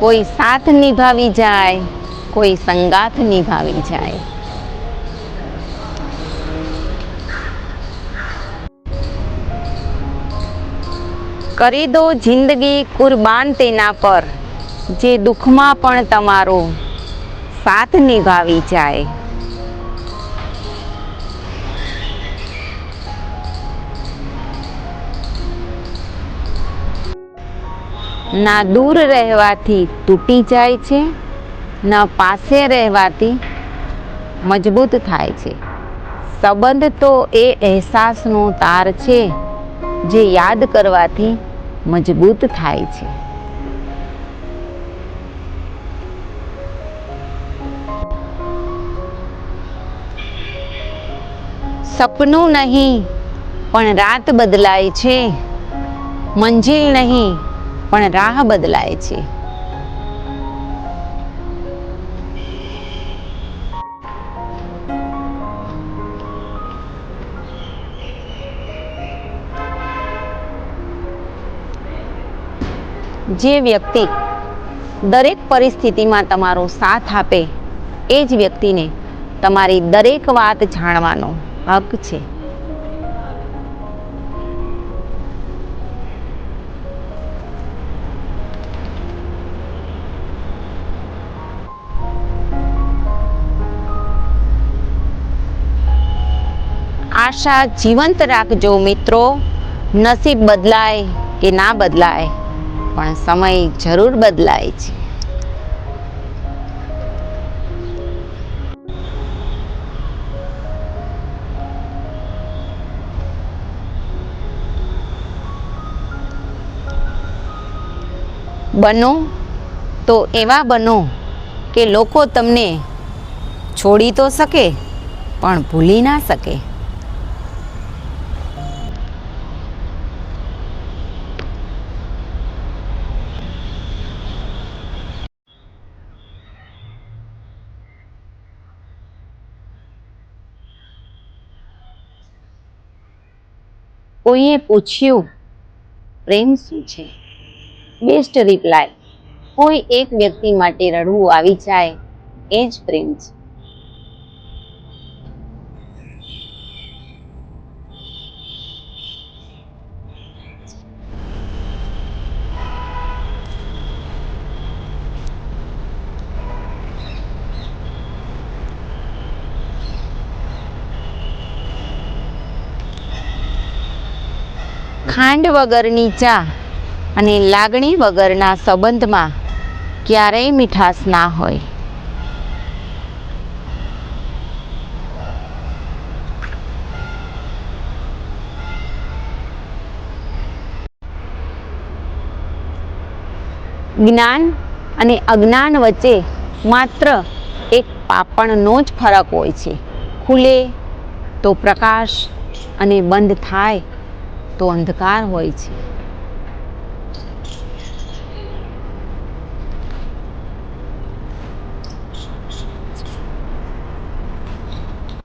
કોઈ સાથ નિભાવી જાય, કોઈ સંગાથ નિભાવી જાય. કરી દો જિંદગી કુરબાન તેના પર, જે દુઃખમાં પણ તમારો સાથ નિભાવી જાય. ના દૂર રહેવાથી તૂટી જાય છે, ના પાસે રહેવાથી મજબૂત થાય છે. સંબંધ તો એ અહેસાસનો તાર છે, જે યાદ કરવાથી મજબૂત થાય છે. સપનું નહીં, પણ રાત બદલાય છે. મંજિલ નહીં પણ રાહ બદલાય છે. જે વ્યક્તિ દરેક પરિસ્થિતિમાં તમારો સાથ આપે, એ જ વ્યક્તિને તમારી દરેક વાત જાણવાનો હક છે. આશા જીવંત રાખજો મિત્રો. નસીબ બદલાય કે ના બદલાય, પણ સમય જરૂર બદલાય છે. બનો તો એવા બનો કે લોકો તમને છોડી તો શકે, પણ ભૂલી ના શકે. કોઈએ પૂછ્યું, પ્રેમ શું છે? બેસ્ટ રિપ્લાય કોઈ એક વ્યક્તિ માટે રડવું આવી જાય, એ જ પ્રેમ છે. ખાંડ વગરની ચા અને લાગણી વગરના સંબંધમાં ક્યારેય મીઠાશ ના હોય. જ્ઞાન અને અજ્ઞાન વચ્ચે માત્ર એક પાપણનો જ ફરક હોય છે. ખુલે તો પ્રકાશ અને બંધ થાય તો અંધકાર હોય છે.